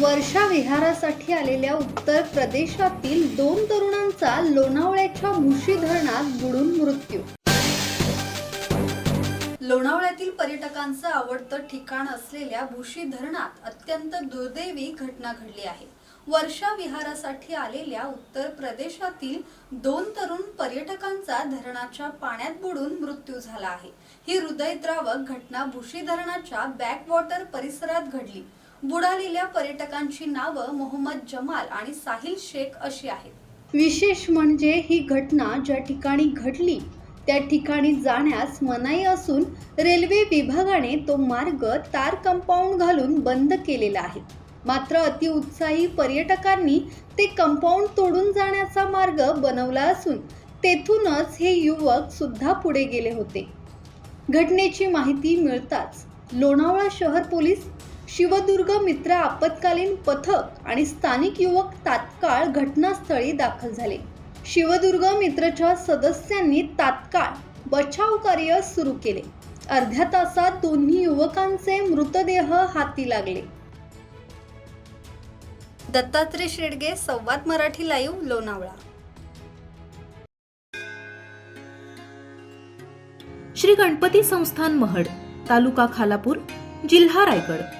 वर्षा विहारासाठी आलेल्या उत्तर प्रदेशातील दोन तरुणांचा लोणावळ्याच्या मुशी धरणात बुडून मृत्यू. लोणावळ्यातील पर्यटकांचं आवडतं ठिकाण असलेल्या भुशी धरणात अत्यंत दुर्दैवी घटना घडली आहे. वर्षा विहारासाठी आलेल्या उत्तर प्रदेशातील दोन तरुण पर्यटकांचा धरणाच्या पाण्यात बुडून मृत्यू झाला आहे. ही हृदयद्रावक घटना भुशी धरणाच्या बॅकवॉटर परिसरात घडली. बुडालेल्या पर्यटकांची नावं मोहम्मद जमाल आणि साहिल शेख अशी आहेत. विशेष म्हणजे ही घटना ज्या ठिकाणी घडली त्या ठिकाणी जाण्यास मनाई असून रेल्वे विभागाने तो मार्ग तार कंपाऊंड घालून बंद केलेला आहे. मात्र अतिउत्साही पर्यटकांनी ते कंपाऊंड तोडून जाण्याचा मार्ग बनवला असून तेथूनच हे युवक सुद्धा पुढे गेले होते. घटनेची माहिती मिळताच लोणावळा शहर पोलीस शिवदुर्ग मित्र आपत्कालीन पथक आणि स्थानिक युवक तात्काळ घटनास्थळी दाखल झाले. शिवदुर्ग मित्रच्या सदस्यांनी तात्काळ बचाव कार्य सुरू केले. अर्ध्या तासात दोन्ही युवकांचे मृतदेह हाती लागले. दत्तात्रय शेडगे संवाद मराठी लाईव्ह लोणावळा. श्री गणपती संस्थान महड तालुका खालापूर जिल्हा रायगड.